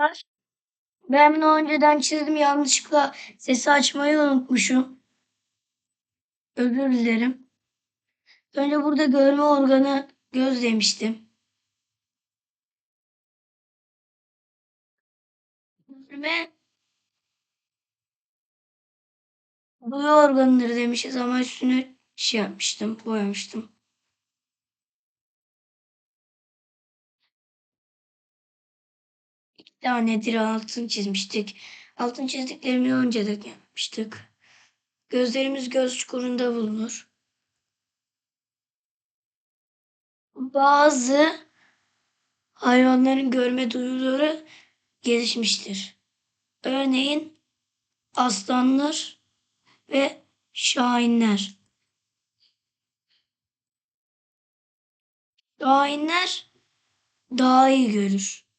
var. Ben bunu önceden çizdim. Yanlışlıkla sesi açmayı unutmuşum. Özür dilerim. Önce burada görme organı göz demiştim. Ve duyu organıdır demişiz ama üstüne şey yapmıştım, boyamıştım. İki tanedir altın çizmiştik. Altın çizdiklerimi önceden yapmıştık. Gözlerimiz göz çukurunda bulunur. Bazı hayvanların görme duyuları gelişmiştir. Örneğin aslanlar ve şahinler. Şahinler daha iyi görür.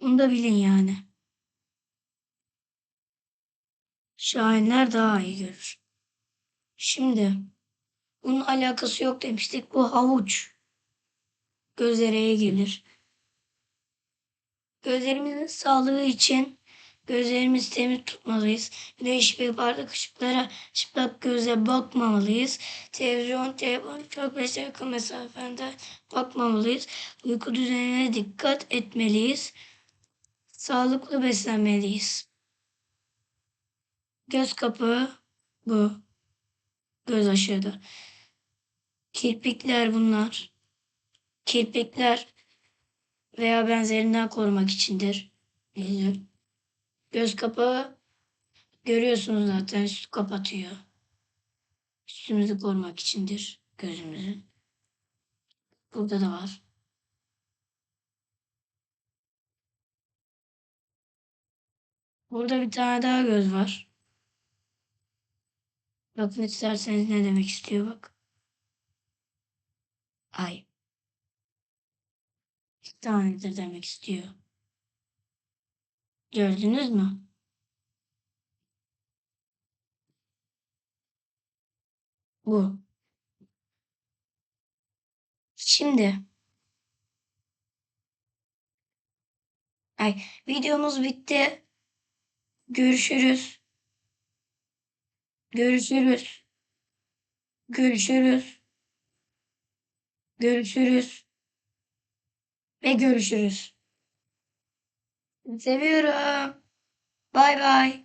Bunu da bilin yani. Şahinler daha iyi görür. Şimdi bunun alakası yok demiştik. Bu havuç. Gözlere iyi gelir. Gözlerimizin sağlığı için gözlerimizi temiz tutmalıyız. Güneş ve bardak ışıklara çıplak gözle bakmamalıyız. Televizyon, telefon çok beş yakın mesafede bakmamalıyız. Uyku düzenine dikkat etmeliyiz. Sağlıklı beslenmeliyiz. Göz kapağı bu. Göz aşağıda. Kirpikler bunlar. Kirpikler veya benzerinden korumak içindir. Göz kapağı görüyorsunuz zaten üstü kapatıyor. Üstümüzü korumak içindir gözümüzü. Burada da var. Burada bir tane daha göz var. Bakın isterseniz ne demek istiyor bak. Ay. Bir tanedir demek istiyor. Gördünüz mü? Bu. Şimdi ay videomuz bitti. Görüşürüz. Görüşürüz. Görüşürüz. Görüşürüz. Ve görüşürüz. Seviyorum. Bay bay.